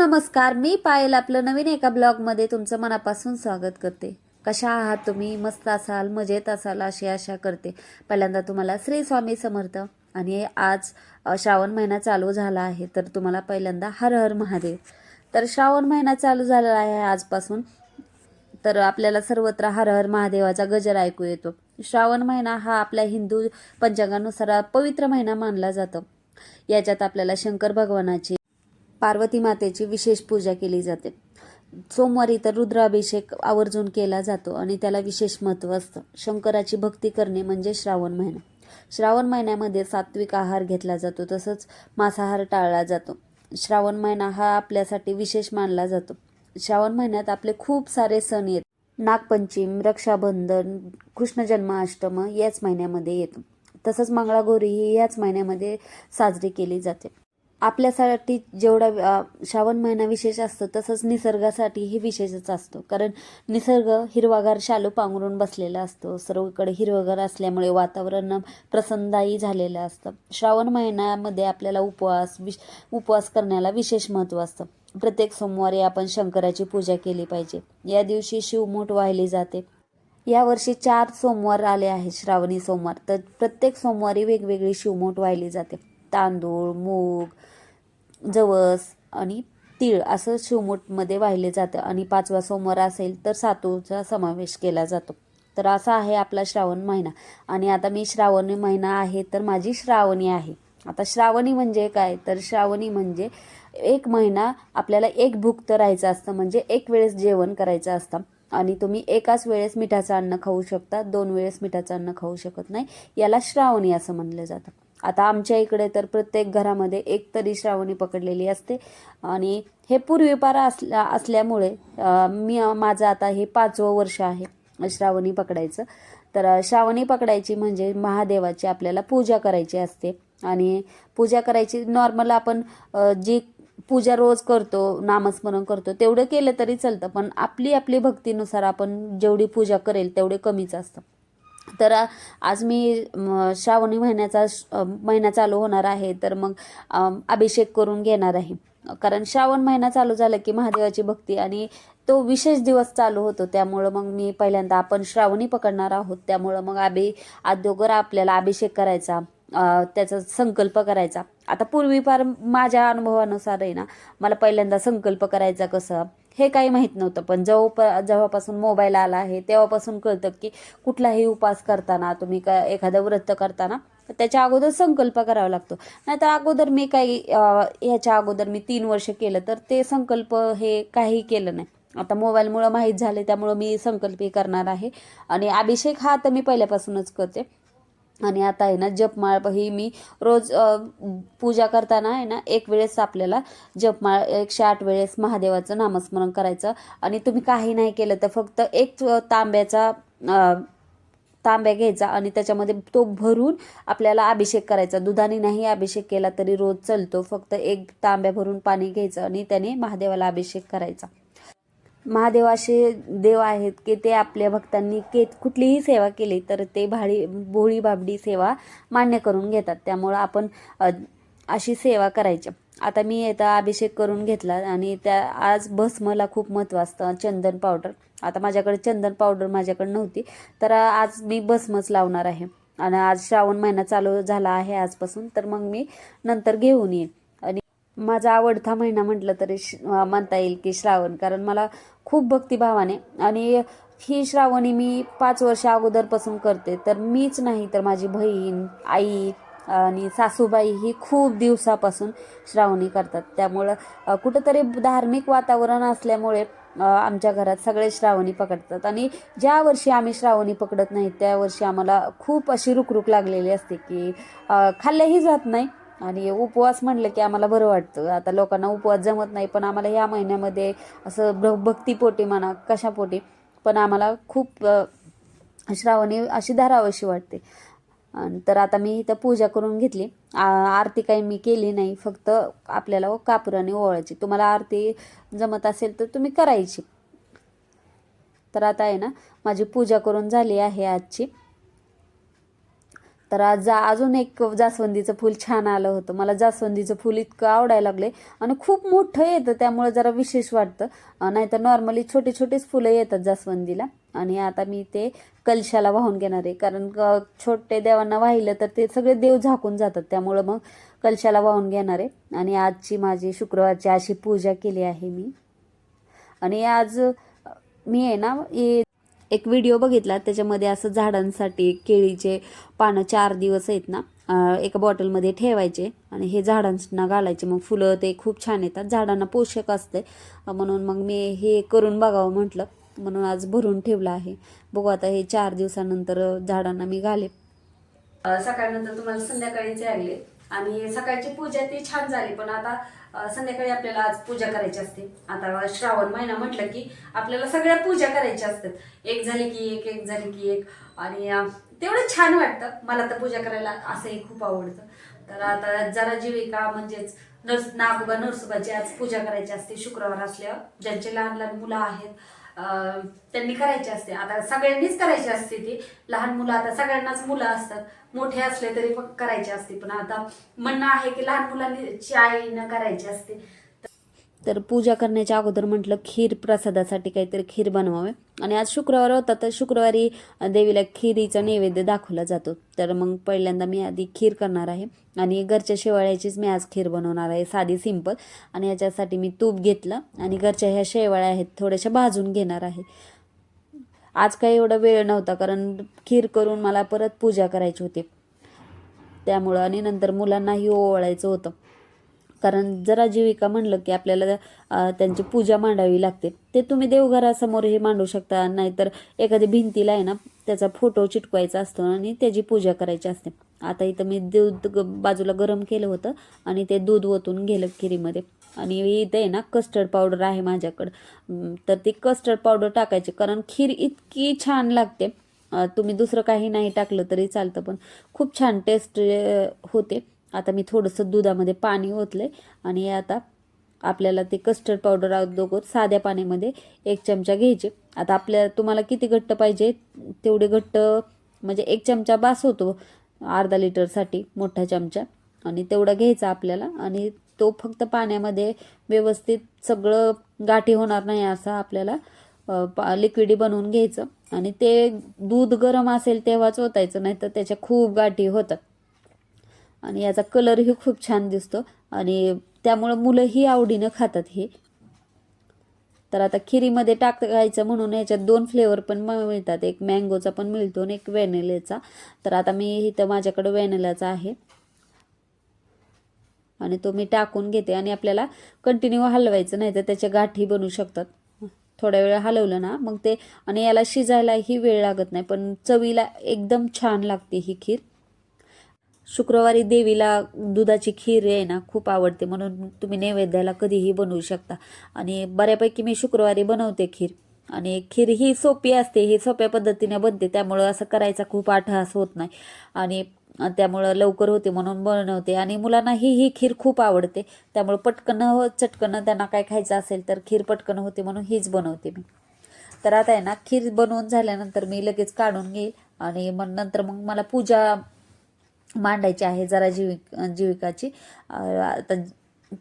नमस्कार मी पायल आपलं नवीन एका ब्लॉगमध्ये तुमचं मनापासून स्वागत करते. कशा आहात तुम्ही? मस्त असाल मजेत असाल अशी आशा करते. पहिल्यांदा तुम्हाला श्री स्वामी समर्थ. आणि आज श्रावण महिना चालू झाला आहे तर तुम्हाला पहिल्यांदा हर हर महादेव. तर श्रावण महिना चालू झालेला आहे आजपासून तर आपल्याला सर्वत्र हर हर महादेवाचा गजर ऐकू येतो. श्रावण महिना हा आपल्या हिंदू पंचांगानुसार पवित्र महिना मानला जातो. याच्यात आपल्याला शंकर भगवानाची पार्वती मातेची विशेष पूजा केली जाते. सोमवारी तर रुद्राभिषेक आवर्जून केला जातो आणि त्याला विशेष महत्त्व असतं. शंकराची भक्ती करणे म्हणजे श्रावण महिना. श्रावण महिन्यामध्ये सात्विक आहार घेतला जातो तसंच मांसाहार टाळला जातो. श्रावण महिना हा आपल्यासाठी विशेष मानला जातो. श्रावण महिन्यात आपले खूप सारे सण येत. नागपंचमी रक्षाबंधन कृष्ण जन्माष्टम याच महिन्यामध्ये येतो. तसंच मंगळागौरी ही याच महिन्यामध्ये साजरी केली जाते. आपल्यासाठी जेवढा श्रावण महिना विशेष असतो तसंच निसर्गासाठीही विशेषच असतो. कारण निसर्ग हिरवागार शालू पांघरून बसलेला असतो. सर्वकडे हिरवगार असल्यामुळे वातावरण प्रसन्नदायी झालेलं असतं. श्रावण महिन्यामध्ये आपल्याला उपवास विश उपवास करण्याला विशेष महत्त्व असतं. प्रत्येक सोमवारी आपण शंकराची पूजा केली पाहिजे. या दिवशी शिवमूठ वाहिली जाते. यावर्षी चार सोमवार आले आहेत श्रावणी सोमवार. तर प्रत्येक सोमवारी वेगवेगळी शिवमूठ वाहिली जाते. तांदूळ मूग जवस आणि तीळ असं शिवमूठमध्ये वाहिले जातं. आणि पाचवा सोमवार असेल तर सातूचा समावेश केला जातो. तर असा आहे आपला श्रावण महिना. आणि आता मी श्रावणी महिना आहे तर माझी श्रावणी आहे. आता श्रावणी म्हणजे काय? तर श्रावणी म्हणजे एक महिना आपल्याला एक भुक्त राहायचं असतं. म्हणजे एक वेळेस जेवण करायचं असतं. आणि तुम्ही एकाच वेळेस मिठाचं अन्न खाऊ शकता. दोन वेळेस मिठाचं अन्न खाऊ शकत नाही. याला श्रावणी असं म्हणलं जातं. आता आमच्या इकडे तर प्रत्येक घरामध्ये एक तरी श्रावणी पकडलेली असते. आणि हे पूर्वीपारा असल्या असल्यामुळे मी माझं आता हे पाचवं वर्ष आहे श्रावणी पकडायचं. तर श्रावणी पकडायची म्हणजे महादेवाची आपल्याला पूजा करायची असते. आणि पूजा करायची नॉर्मल आपण जी पूजा रोज करतो नामस्मरण करतो तेवढं केलं तरी चालतं. पण आपली आपली भक्तीनुसार आपण जेवढी पूजा करेल तेवढे कमीच असतं. तर आज मी श्रावणी महिन्याचा श- महिना चालू होणार आहे तर मग अभिषेक करून घेणार आहे. कारण श्रावण महिना चालू झाला की महादेवाची भक्ती आणि तो विशेष दिवस चालू होतो. त्यामुळं मग मी पहिल्यांदा आपण श्रावणी पकडणार आहोत. त्यामुळं मग अभि अगोदर आपल्याला अभिषेक करायचा. त्याचा संकल्प करायचा. आता पूर्वीपार माझ्या अनुभवानुसार आहे ना मला पहिल्यांदा संकल्प करायचा कसं हे काही माहीत नव्हतं. पण जेव्हा जेव्हापासून मोबाईल आला आहे तेव्हापासून कळतं की कुठलाही उपास करताना तुम्ही का एखादं व्रत करताना त्याच्या अगोदर संकल्प करावा लागतो. नाहीतर अगोदर मी काही ह्याच्या अगोदर मी तीन वर्ष केलं तर ते संकल्प हे काही केलं नाही. आता मोबाईलमुळं माहीत झाले त्यामुळं मी संकल्पही करणार आहे. आणि अभिषेक हा तर मी पहिल्यापासूनच करते. आणि आता आहे ना जपमाळ ही मी रोज पूजा करताना आहे ना एक वेळेस आपल्याला जपमाळ एकशे आठ वेळेस महादेवाचं नामस्मरण करायचं. आणि तुम्ही काही नाही केलं तर फक्त एक तांब्याचा तांब्या घ्यायचा आणि त्याच्यामध्ये तो भरून आपल्याला अभिषेक करायचा. दुधाने नाही अभिषेक केला तरी रोज चलतो. फक्त एक तांब्या भरून पाणी घ्यायचं आणि त्याने महादेवाला अभिषेक करायचा. महादेव असे देव आहेत की ते आपल्या भक्तांनी के कुठलीही सेवा केली तर ते भाडी भोळी बाबडी सेवा मान्य करून घेतात. त्यामुळं आपण अशी सेवा करायची. आता मी आता अभिषेक करून घेतला आणि त्या आज भस्मला खूप महत्त्व असतं चंदन पावडर. आता माझ्याकडे चंदन पावडर माझ्याकडे नव्हती तर आज मी भस्मच लावणार आहे. आणि आज श्रावण महिना चालू झाला आहे आजपासून तर मग मी नंतर घेऊन येईन. माझा आवडता महिना म्हटलं तरी श म्हणता येईल की श्रावण. कारण मला खूप भक्तिभावाने आणि ही श्रावणी मी पाच वर्ष अगोदरपासून करते. तर मीच नाही तर माझी बहीण आई आणि सासूबाई ही खूप दिवसापासून श्रावणी करतात. त्यामुळं कुठंतरी धार्मिक वातावरण असल्यामुळे आमच्या घरात सगळे श्रावणी पकडतात. आणि ज्या वर्षी आम्ही श्रावणी पकडत नाही त्या वर्षी आम्हाला खूप अशी रुकरुक लागलेली असते की खाल्लंही खाल्ल्याही जात नाही आणि उपवास म्हणलं की आम्हाला बरं वाटतं. आता लोकांना उपवास जमत नाही पण आम्हाला या महिन्यामध्ये असं भ भक्तीपोटी म्हणा कशापोटी पण आम्हाला खूप श्रावणी अशी धारावशी वाटते. तर आता मी इथं पूजा करून घेतली. आ- आरती काही मी केली नाही फक्त आपल्याला हो कापुराने ओवाळायची. तुम्हाला आरती जमत असेल तर तुम्ही करायची. तर आता आहे ना माझी पूजा करून झाली आहे आजची. तर आज जा अजून एक जास्वंदीचं फूल छान आलं होतं. मला जास्वंदीचं फूल इतकं आवडायला लागले. आणि खूप मोठं येतं त्यामुळे जरा विशेष वाटतं. नाहीतर नॉर्मली छोटी छोटीच फुलं येतात जास्वंदीला. आणि आता मी ते कलशाला वाहून घेणार आहे. कारण छोटे देवांना वाहिलं तर ते सगळे देव झाकून जातात. त्यामुळं मग कलशाला वाहून घेणार आहे. आणि आजची माझी शुक्रवारची अशी पूजा केली आहे मी. आणि आज मी आहे ना ये एक व्हिडिओ बघितला त्याच्यामध्ये असं झाडांसाठी केळीचे पानं चार दिवस आहेत ना एका बॉटलमध्ये ठेवायचे आणि हे झाडांना घालायचे. मग फुलं ते खूप छान येतात. झाडांना पोषक असते. म्हणून मग मी हे करून बघावं म्हटलं. म्हणून आज भरून ठेवलं आहे. बघू आता हे चार दिवसानंतर झाडांना मी घाले सकाळनंतर तुम्हाला संध्याकाळीच आले आणि सकाळची पूजा ती छान झाली पण आता संध्याकाळी आपल्याला आज पूजा करायची असते. आता श्रावण महिना म्हटलं की आपल्याला सगळ्या पूजा करायच्या असतात. एक झाली की एक एक झाली की एक. आणि तेवढं छान वाटतं. मला तर पूजा करायला असंही खूप आवडतं. तर आता जरा जीविका म्हणजेच नर्स नागोबा नरसोबाची आज पूजा करायची असते शुक्रवार असल्यावर. ज्यांचे लहान लहान मुलं आहेत त्यांनी करायची असते. आता सगळ्यांनीच करायची असते ती. लहान मुलं आता सगळ्यांनाच मुलं असतात. मोठे असले तरी पण करायची असते. पण आता म्हणणं आहे की लहान मुलांनी आईनं करायची असते. तर पूजा करण्याच्या अगोदर म्हटलं खीर प्रसादासाठी काहीतरी खीर बनवावे. आणि आज शुक्रवार होता तर शुक्रवारी देवीला खिरीचा नैवेद्य दाखवला जातो. तर मग पहिल्यांदा मी आधी खीर करणार आहे. आणि घरच्या शेवाळ्याचीच मी आज खीर बनवणार आहे साधी सिंपल. आणि याच्यासाठी मी तूप घेतलं. आणि घरच्या ह्या शेवाळ्या आहेत थोड्याशा भाजून घेणार आहे. आज काही एवढा वेळ नव्हता कारण खीर करून मला परत पूजा करायची होती. त्यामुळं आणि नंतर मुलांनाही ओवाळायचं होतं. कारण जरा जीविका म्हणलं की आपल्याला त्यांची पूजा मांडावी लागते. ते तुम्ही देवघरासमोरही मांडू शकता नाहीतर एखादी भिंतीला आहे ना त्याचा फोटो चिटकवायचा असतो आणि त्याची पूजा करायची असते. आता इथं मी दूध ग- बाजूला गरम केलं होतं आणि ते दूध ओतून गेलं खिरीमध्ये. आणि इथं आहे ना कस्टर्ड पावडर आहे माझ्याकडं. तर ती कस्टर्ड पावडर टाकायची कारण खीर इतकी छान लागते. तुम्ही दुसरं काही नाही टाकलं तरी चालतं पण खूप छान टेस्ट होते. आता मी थोडंसं दुधामध्ये पाणी ओतले आणि आता आपल्याला ते कस्टर्ड पावडर अगोदर साध्या पाण्यामध्ये एक चमचा घ्यायचे. आता आपल्या तुम्हाला किती घट्ट पाहिजे तेवढे घट्ट म्हणजे एक चमचा बास होतो अर्धा लिटरसाठी मोठा चमचा. आणि तेवढा घ्यायचा आपल्याला आणि तो फक्त पाण्यामध्ये व्यवस्थित सगळं गाठी होणार नाही असं आपल्याला लिक्विडी बनवून घ्यायचं. आणि ते दूध गरम असेल तेव्हाच ओतायचं नाही तर त्याच्या खूप गाठी होतात. आणि याचा कलरही खूप छान दिसतो. आणि त्यामुळं मुलंही आवडीनं खातात हे. तर आता खिरीमध्ये टाकायचं म्हणून याच्यात दोन फ्लेवर पण मिळतात. एक मँगोचा पण मिळतो आणि एक व्हॅनिलेचा. तर आता मी इथं माझ्याकडं व्हॅनिलाचा आहे. आणि तो मी टाकून घेते. आणि आपल्याला कंटिन्यू हलवायचं नाही तर त्याच्या गाठी बनू शकतात. थोड्या वेळ हलवलं ना मग ते आणि याला शिजायलाही वेळ लागत नाही पण चवीला एकदम छान लागते ही खीर. शुक्रवारी देवीला दुधाची खीर आहे ना खूप आवडते. म्हणून तुम्ही नैवेद्याला कधीही बनवू शकता. आणि बऱ्यापैकी मी शुक्रवारी बनवते खीर. आणि खीर ही सोपी असते ही सोप्या पद्धतीने बनते. त्यामुळं असं करायचा खूप आठास होत नाही. आणि त्यामुळं लवकर होते म्हणून बनवते. आणि मुलांनाही ही खीर खूप आवडते. त्यामुळं पटकन हो चटकन त्यांना काय खायचं असेल तर खीर पटकन होते म्हणून हीच बनवते मी. तर आता आहे ना खीर बनवून झाल्यानंतर मी लगेच काढून घेईल. आणि मग नंतर मग मला पूजा मांडायची आहे जरा जीविक जीविकाची. आता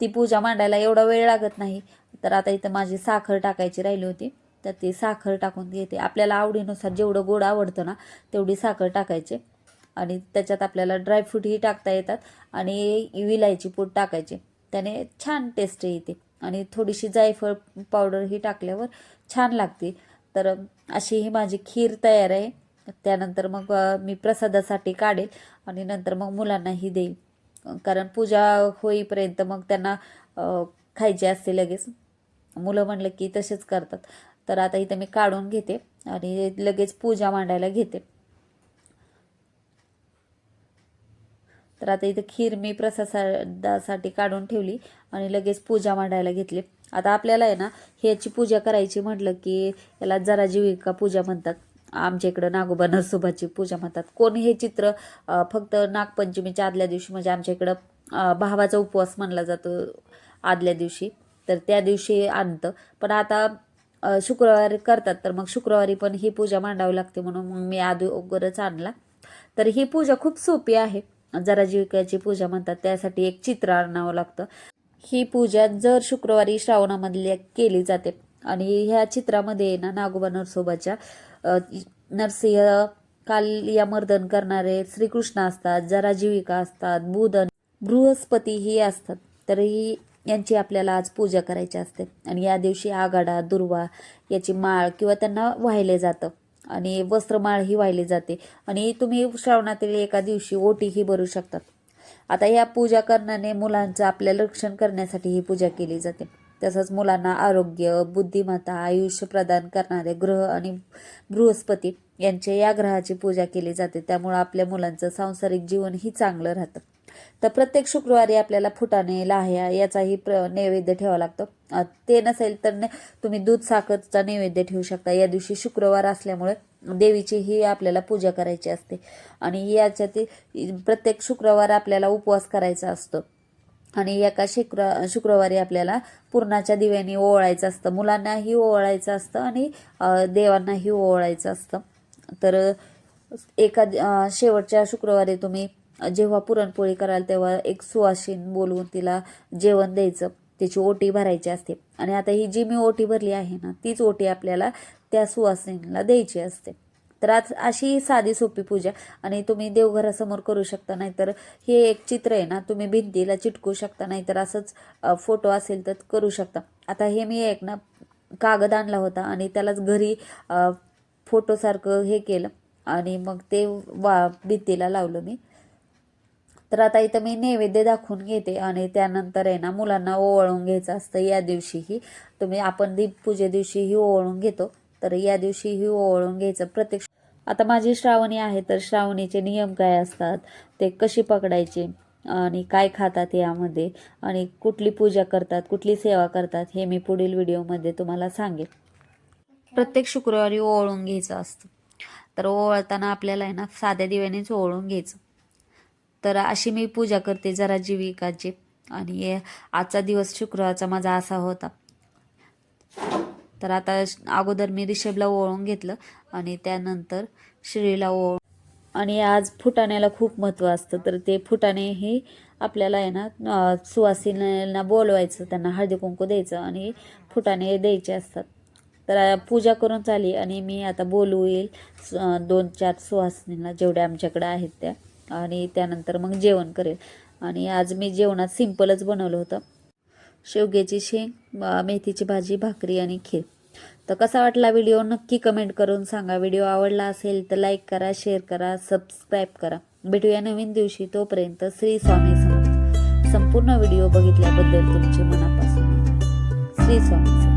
ती पूजा मांडायला एवढा वेळ लागत नाही. तर आता इथं माझी साखर टाकायची राहिली होती. तर ती साखर टाकून घेते. आपल्याला आवडीनुसार जेवढं गोड आवडतं ना तेवढी साखर टाकायची. आणि त्याच्यात आपल्याला ड्रायफ्रूटही टाकता येतात. आणि विलायची पूड टाकायची. त्याने छान टेस्ट येते. आणि थोडीशी जायफळ पावडर ही टाकल्यावर छान लागते. तर अशी ही माझी खीर तयार आहे. त्यानंतर मग मी प्रसादासाठी काढेल आणि नंतर मग मुलांनाही देईल. कारण पूजा होईपर्यंत मग त्यांना खायची असते लगेच. मुलं म्हणलं की तसेच करतात. तर आता इथं मी काढून घेते आणि लगेच पूजा मांडायला घेते. तर आता इथं खीर मी प्रसादासाठी काढून ठेवली आणि लगेच पूजा मांडायला घेतली. आता आपल्याला आहे ना ह्याची पूजा करायची म्हटलं की याला जरा जीविका पूजा म्हणतात. आमच्या इकडं नागोबा नरसोबाची पूजा म्हणतात. कोण हे चित्र फक्त नागपंचमीच्या आदल्या दिवशी म्हणजे आमच्या इकडं भावाचा उपवास म्हणला जातो आदल्या दिवशी तर त्या दिवशी आणतं. पण आता शुक्रवारी करतात तर मग शुक्रवारी पण ही पूजा मांडावी लागते म्हणून मग मी अगोदरच आणला. तर ही पूजा खूप सोपी आहे. जरा जीविकाची पूजा म्हणतात त्यासाठी एक चित्र आणावं लागतं. ही पूजा जर शुक्रवारी श्रावणामधली केली जाते. आणि ह्या चित्रामध्ये ना नागोबा नरसोबाच्या नरसिंह कालिया मर्दन करणारे श्रीकृष्ण असतात जराजीविका असतात बुधन बृहस्पती ही असतात. तर ही यांची आपल्याला आज पूजा करायची असते. आणि या दिवशी आगाडा दुर्वा याची माळ किंवा त्यांना वाहिले जातं. आणि वस्त्रमाळ ही वाहिली जाते. आणि तुम्ही श्रावणातील एका दिवशी ओटी ही भरू शकतात. आता या पूजा करण्याने मुलांचं आपल्या रक्षण करण्यासाठी ही पूजा केली जाते. तसंच मुलांना आरोग्य बुद्धिमत्ता आयुष्य प्रदान करणारे ग्रह आणि बृहस्पती यांचे या ग्रहाची पूजा केली जाते. त्यामुळं आपल्या मुलांचं सांसारिक जीवनही चांगलं राहतं. तर प्रत्येक शुक्रवारी आपल्याला फुटाणे लाह्या याचाही प्र नैवेद्य ठेवा लागतो. ते नसेल तर ने- तुम्ही दूध साखरचा नैवेद्य ठेवू शकता. या दिवशी शुक्रवार असल्यामुळे देवीची ही आपल्याला पूजा करायची असते. आणि याच्यातील प्रत्येक शुक्रवार आपल्याला उपवास करायचा असतो. आणि एका शुक्र शुक्रवारी आपल्याला पूर्णाच्या दिव्याने ओवाळायचं असतं. मुलांनाही ओवाळायचं असतं आणि देवांनाही ओवाळायचं असतं. तर एका शेवटच्या शुक्रवारी तुम्ही जेव्हा पुरणपोळी कराल तेव्हा एक सुवासीन बोलवून तिला जेवण द्यायचं. त्याची ओटी भरायची असते. आणि आता ही जी मी ओटी भरली आहे ना तीच ओटी आपल्याला त्या सुवासिनीला द्यायची असते. तर आज अशी साधी सोपी पूजा आणि तुम्ही देवघरासमोर करू शकता नाहीतर हे एक चित्र आहे ना तुम्ही भिंतीला चिटकू शकता नाहीतर असंच फोटो असेल तर करू शकता. आता हे मी एक ना कागद आणला होता आणि त्यालाच घरी फोटोसारखं हे केलं आणि मग ते वा भिंतीला लावलं मी. तर आता इथं मी नैवेद्य दाखवून घेते आणि त्यानंतर आहे ना मुलांना ओवाळून घ्यायचं असतं या दिवशीही. तुम्ही आपण दीपपूजे दिवशीही ओवाळून घेतो तर या दिवशीही ओवाळून घ्यायचं. प्रत्येक आता माझी श्रावणी आहे तर श्रावणीचे नियम काय असतात? ते कशी पकडायचे? आणि काय खातात यामध्ये? आणि कुठली पूजा करतात? कुठली सेवा करतात? हे मी पुढील व्हिडिओमध्ये तुम्हाला सांगेन. प्रत्येक शुक्रवारी ओळून घ्यायचं असतं. तर ओवळताना आपल्याला आहे ना साध्या दिव्यानेच ओवळून घ्यायचं. तर अशी मी पूजा करते जरा जीविकाची. आणि आजचा दिवस शुक्रवारचा माझा असा होता. तर आता अगोदर मी रिषभला ओळून घेतलं आणि त्यानंतर श्रीला ओळ आणि आज फुटाण्याला खूप महत्त्व असतं. तर ते फुटाणे हे आपल्याला आहे ना अं, सुवासिनींना बोलवायचं त्यांना हळदी कुंकू द्यायचं आणि फुटाणे द्यायचे असतात. तर पूजा करून चाली आणि मी आता बोलू येईल दोन चार सुवासिनींना जेवढ्या आमच्याकडे आहेत त्या. आणि त्यानंतर मग जेवण करेल. आणि आज मी जेवणात सिम्पलच बनवलं होतं. शेवग्याची शेंग मेथीची भाजी भाकरी आणि खीर. तर कसा वाटला व्हिडिओ? नक्की कमेंट करून सांगा. व्हिडिओ आवडला असेल तर लाईक करा शेअर करा सबस्क्राईब करा. भेटूया नवीन दिवशी. तोपर्यंत श्री स्वामी समर्थ. संपूर्ण व्हिडिओ बघितल्याबद्दल तुमचे मनापासून श्री स्वामी समर्थ.